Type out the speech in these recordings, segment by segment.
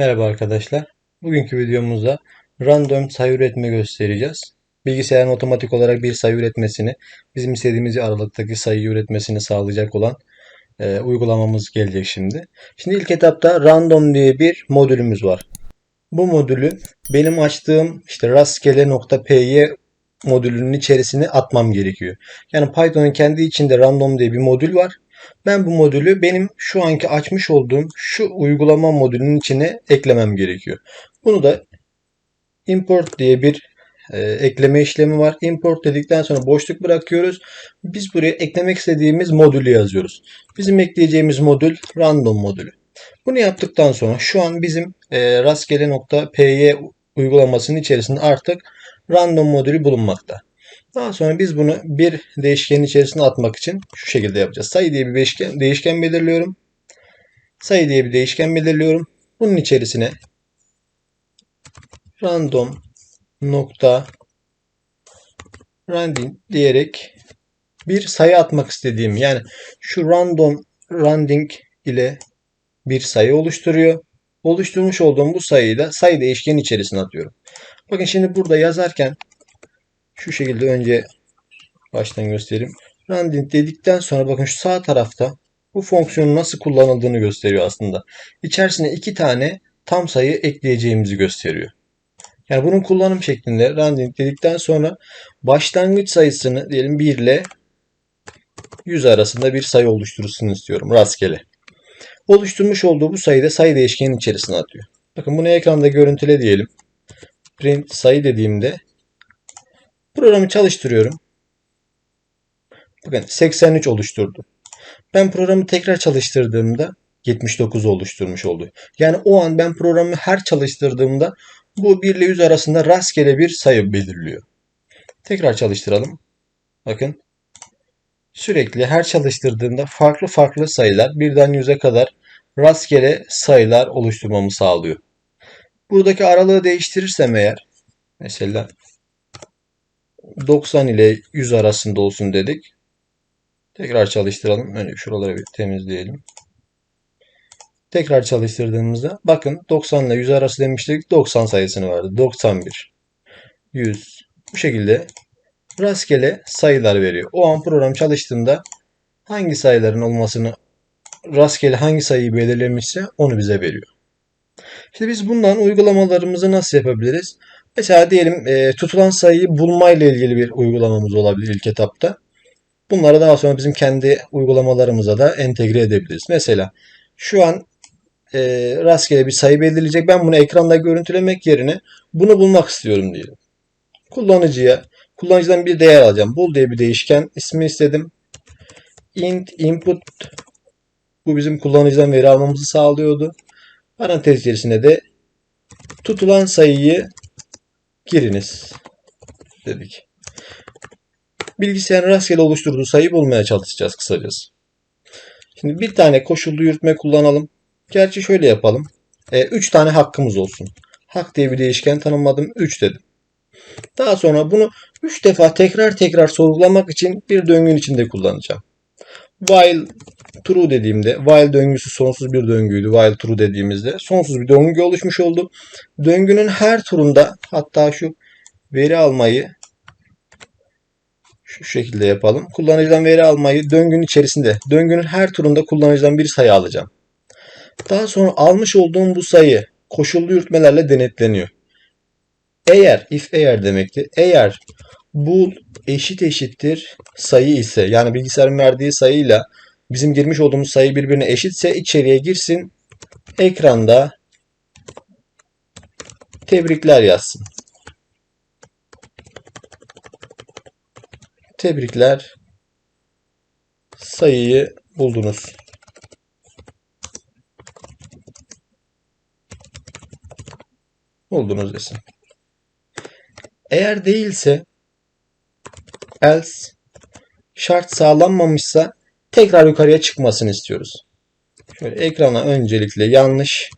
Merhaba arkadaşlar. Bugünkü videomuzda random sayı üretme göstereceğiz. Bilgisayarın otomatik olarak bir sayı üretmesini, bizim istediğimiz aralıktaki sayıyı üretmesini sağlayacak olan e, uygulamamız gelecek şimdi. Şimdi ilk etapta random diye bir modülümüz var. Bu modülü benim açtığım işte rastgele.py modülünün içerisine atmam gerekiyor. Yani Python'un kendi içinde random diye bir modül var. Ben bu modülü benim şu anki açmış olduğum şu uygulama modülünün içine eklemem gerekiyor. Bunu da import diye bir e, ekleme işlemi var. Import dedikten sonra boşluk bırakıyoruz. Biz buraya eklemek istediğimiz modülü yazıyoruz. Bizim ekleyeceğimiz modül random modülü. Bunu yaptıktan sonra şu an bizim e, rastgele.py uygulamasının içerisinde artık random modülü bulunmakta. Daha sonra biz bunu bir değişkenin içerisine atmak için şu şekilde yapacağız. Sayı diye bir değişken, değişken belirliyorum. Sayı diye bir değişken belirliyorum. Bunun içerisine random nokta random diyerek bir sayı atmak istediğim yani şu random rounding ile bir sayı oluşturuyor. Oluşturmuş olduğum bu sayıyı da sayı değişkenin içerisine atıyorum. Bakın şimdi burada yazarken şu şekilde önce baştan göstereyim. Rounding dedikten sonra bakın şu sağ tarafta bu fonksiyonun nasıl kullanıldığını gösteriyor aslında. İçerisine iki tane tam sayı ekleyeceğimizi gösteriyor. Yani bunun kullanım şeklinde rounding dedikten sonra başlangıç sayısını diyelim 1 ile 100 arasında bir sayı oluşturulsun istiyorum rastgele. Oluşturmuş olduğu bu sayıyı da sayı değişkenin içerisine atıyor. Bakın bunu ekranda görüntüle diyelim. Print sayı dediğimde Programı çalıştırıyorum. Bakın 83 oluşturdu. Ben programı tekrar çalıştırdığımda 79 oluşturmuş oldu. Yani o an ben programı her çalıştırdığımda bu 1 ile 100 arasında rastgele bir sayı belirliyor. Tekrar çalıştıralım. Bakın sürekli her çalıştırdığımda farklı farklı sayılar birden 100'e kadar rastgele sayılar oluşturmamı sağlıyor. Buradaki aralığı değiştirirsem eğer mesela 90 ile 100 arasında olsun dedik. Tekrar çalıştıralım. Önce şuraları bir temizleyelim. Tekrar çalıştırdığımızda bakın 90 ile 100 arası demiştik. 90 sayısını verdi. 91, 100 bu şekilde rastgele sayılar veriyor. O an program çalıştığında hangi sayıların olmasını rastgele hangi sayıyı belirlemişse onu bize veriyor. Şimdi biz bundan uygulamalarımızı nasıl yapabiliriz? Mesela diyelim e, tutulan sayıyı bulma ile ilgili bir uygulamamız olabilir ilk etapta. Bunları daha sonra bizim kendi uygulamalarımıza da entegre edebiliriz. Mesela şu an e, rastgele bir sayı belirleyecek. Ben bunu ekranda görüntülemek yerine bunu bulmak istiyorum diyelim. Kullanıcıya kullanıcıdan bir değer alacağım. Bul diye bir değişken ismi istedim. int input bu bizim kullanıcıdan veri almamızı sağlıyordu. Parantez içerisinde de tutulan sayıyı giriniz dedik. Bilgisayarın rastgele oluşturduğu sayıyı bulmaya çalışacağız kısacası. Şimdi bir tane koşullu yürütme kullanalım. Gerçi şöyle yapalım. 3 e, tane hakkımız olsun. Hak diye bir değişken tanımladım. 3 dedim. Daha sonra bunu 3 defa tekrar tekrar sorgulamak için bir döngünün içinde kullanacağım. While true dediğimde while döngüsü sonsuz bir döngüydü. While true dediğimizde sonsuz bir döngü oluşmuş oldu. Döngünün her turunda hatta şu veri almayı şu şekilde yapalım. Kullanıcıdan veri almayı döngünün içerisinde döngünün her turunda kullanıcıdan bir sayı alacağım. Daha sonra almış olduğum bu sayı koşullu yürütmelerle denetleniyor. Eğer if eğer demekti. Eğer bu eşit eşittir sayı ise yani bilgisayarın verdiği sayıyla bizim girmiş olduğumuz sayı birbirine eşitse içeriye girsin. Ekranda tebrikler yazsın. Tebrikler. Sayıyı buldunuz. Buldunuz desin. Eğer değilse else şart sağlanmamışsa tekrar yukarıya çıkmasını istiyoruz. Şöyle ekrana öncelikle yanlış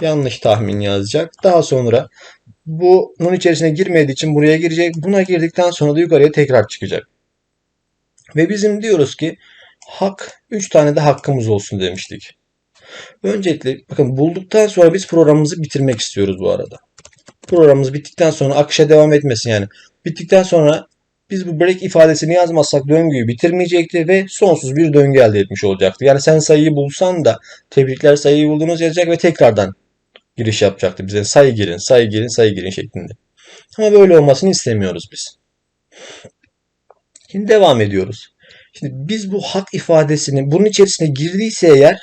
yanlış tahmin yazacak. Daha sonra bunun içerisine girmediği için buraya girecek. Buna girdikten sonra da yukarıya tekrar çıkacak. Ve bizim diyoruz ki hak 3 tane de hakkımız olsun demiştik. Öncelikle bakın bulduktan sonra biz programımızı bitirmek istiyoruz bu arada. Programımız bittikten sonra akışa devam etmesin yani. Bittikten sonra biz bu break ifadesini yazmazsak döngüyü bitirmeyecekti ve sonsuz bir döngü elde etmiş olacaktı. Yani sen sayıyı bulsan da tebrikler sayıyı buldunuz yazacak ve tekrardan giriş yapacaktı bize. Sayı girin, sayı girin, sayı girin şeklinde. Ama böyle olmasını istemiyoruz biz. Şimdi devam ediyoruz. Şimdi biz bu hak ifadesini bunun içerisine girdiyse eğer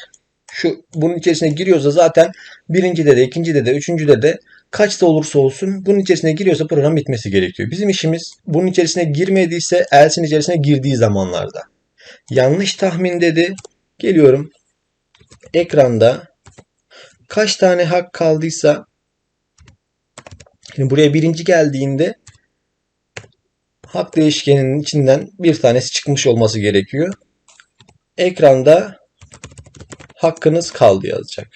şu bunun içerisine giriyorsa zaten birincide de, ikincide de, üçüncüde de kaçta olursa olsun bunun içerisine giriyorsa program bitmesi gerekiyor. Bizim işimiz bunun içerisine girmediyse else'in içerisine girdiği zamanlarda. Yanlış tahmin dedi. Geliyorum. Ekranda kaç tane hak kaldıysa şimdi buraya birinci geldiğinde hak değişkeninin içinden bir tanesi çıkmış olması gerekiyor. Ekranda hakkınız kaldı yazacak.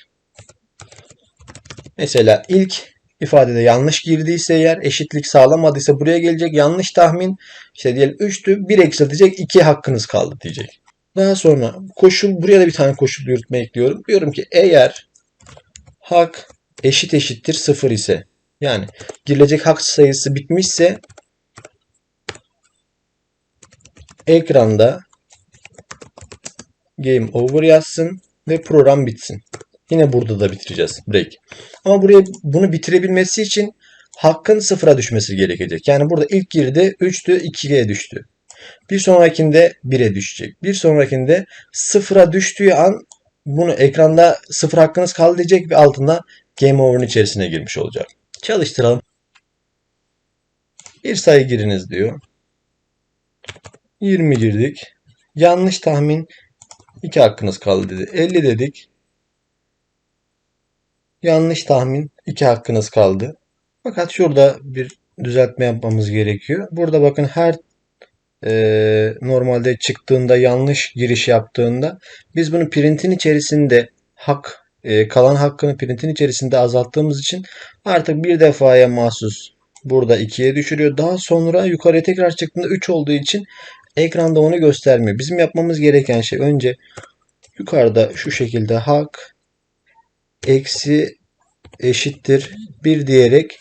Mesela ilk ifadede yanlış girdiyse eğer eşitlik sağlamadıysa buraya gelecek yanlış tahmin işte diyelim 3'tü 1 eksiltecek 2 hakkınız kaldı diyecek. Daha sonra koşul buraya da bir tane koşul yürütme ekliyorum. Diyorum ki eğer hak eşit eşittir 0 ise yani girilecek hak sayısı bitmişse ekranda game over yazsın ve program bitsin. Yine burada da bitireceğiz break. Ama buraya bunu bitirebilmesi için hakkın sıfıra düşmesi gerekecek. Yani burada ilk girdi 3'tü 2'ye düştü. Bir sonrakinde 1'e düşecek. Bir sonrakinde sıfıra düştüğü an bunu ekranda sıfır hakkınız kaldı diyecek ve altında game over'ın içerisine girmiş olacak. Çalıştıralım. Bir sayı giriniz diyor. 20 girdik. Yanlış tahmin 2 hakkınız kaldı dedi. 50 dedik. Yanlış tahmin 2 hakkınız kaldı. Fakat şurada bir düzeltme yapmamız gerekiyor. Burada bakın her e, normalde çıktığında yanlış giriş yaptığında biz bunu printin içerisinde hak e, kalan hakkını printin içerisinde azalttığımız için artık bir defaya mahsus burada 2'ye düşürüyor. Daha sonra yukarıya tekrar çıktığında 3 olduğu için ekranda onu göstermiyor. Bizim yapmamız gereken şey önce yukarıda şu şekilde hak eksi eşittir 1 diyerek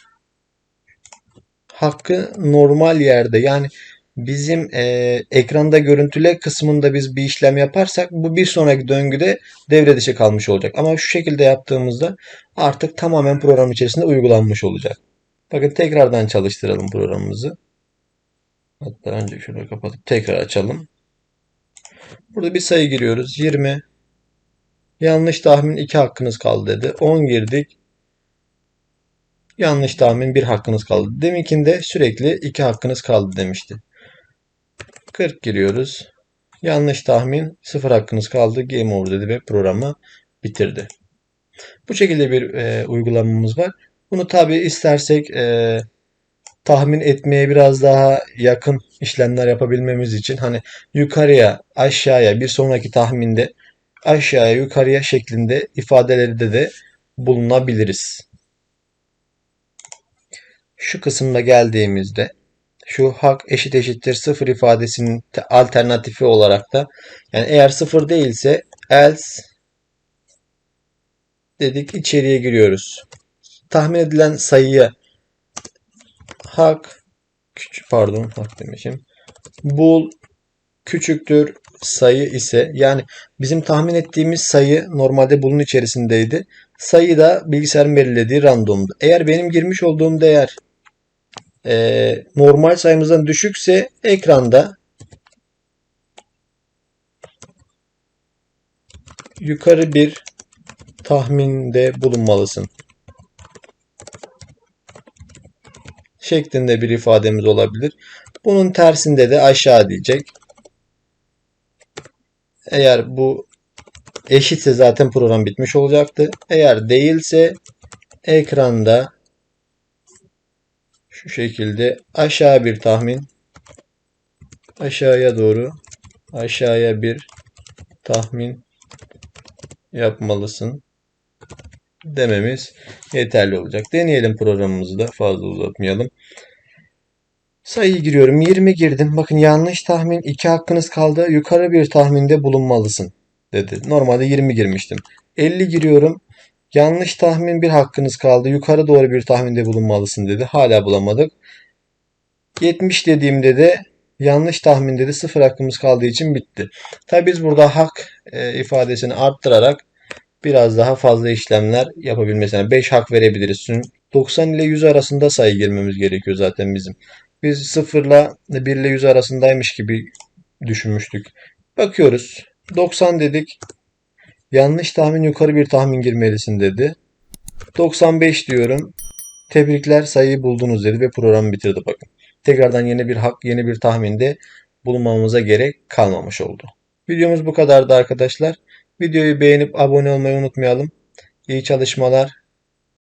hakkı normal yerde yani bizim e, ekranda görüntüle kısmında biz bir işlem yaparsak bu bir sonraki döngüde devre dışı kalmış olacak. Ama şu şekilde yaptığımızda artık tamamen program içerisinde uygulanmış olacak. Bakın tekrardan çalıştıralım programımızı. Hatta önce şunu kapatıp tekrar açalım. Burada bir sayı giriyoruz. 20. Yanlış tahmin 2 hakkınız kaldı dedi. 10 girdik. Yanlış tahmin 1 hakkınız kaldı. Deminkinde sürekli 2 hakkınız kaldı demişti. 40 giriyoruz. Yanlış tahmin 0 hakkınız kaldı. Game over dedi ve programı bitirdi. Bu şekilde bir e, uygulamamız var. Bunu tabi istersek e, tahmin etmeye biraz daha yakın işlemler yapabilmemiz için hani yukarıya aşağıya bir sonraki tahminde aşağıya yukarıya şeklinde ifadeleri de de bulunabiliriz. Şu kısımda geldiğimizde şu hak eşit eşittir sıfır ifadesinin alternatifi olarak da yani eğer sıfır değilse else dedik içeriye giriyoruz. Tahmin edilen sayıya hak küçük pardon hak demişim. Bul küçüktür sayı ise yani bizim tahmin ettiğimiz sayı normalde bunun içerisindeydi. Sayı da bilgisayarın belirlediği randomdu. Eğer benim girmiş olduğum değer e, normal sayımızdan düşükse ekranda yukarı bir tahminde bulunmalısın. şeklinde bir ifademiz olabilir. Bunun tersinde de aşağı diyecek. Eğer bu eşitse zaten program bitmiş olacaktı. Eğer değilse ekranda şu şekilde aşağı bir tahmin aşağıya doğru aşağıya bir tahmin yapmalısın dememiz yeterli olacak. Deneyelim programımızı da fazla uzatmayalım. Sayıyı giriyorum. 20 girdim. Bakın yanlış tahmin 2 hakkınız kaldı. Yukarı bir tahminde bulunmalısın dedi. Normalde 20 girmiştim. 50 giriyorum. Yanlış tahmin bir hakkınız kaldı. Yukarı doğru bir tahminde bulunmalısın dedi. Hala bulamadık. 70 dediğimde de yanlış tahmin dedi. Sıfır hakkımız kaldığı için bitti. Tabi biz burada hak e, ifadesini arttırarak biraz daha fazla işlemler yapabilmesine 5 hak verebiliriz. Çünkü 90 ile 100 arasında sayı girmemiz gerekiyor zaten bizim. Biz 0 ile 1 ile 100 arasındaymış gibi düşünmüştük. Bakıyoruz. 90 dedik. Yanlış tahmin yukarı bir tahmin girmelisin dedi. 95 diyorum. Tebrikler sayıyı buldunuz dedi ve programı bitirdi bakın. Tekrardan yeni bir hak, yeni bir tahminde bulunmamıza gerek kalmamış oldu. Videomuz bu kadardı arkadaşlar. Videoyu beğenip abone olmayı unutmayalım. İyi çalışmalar.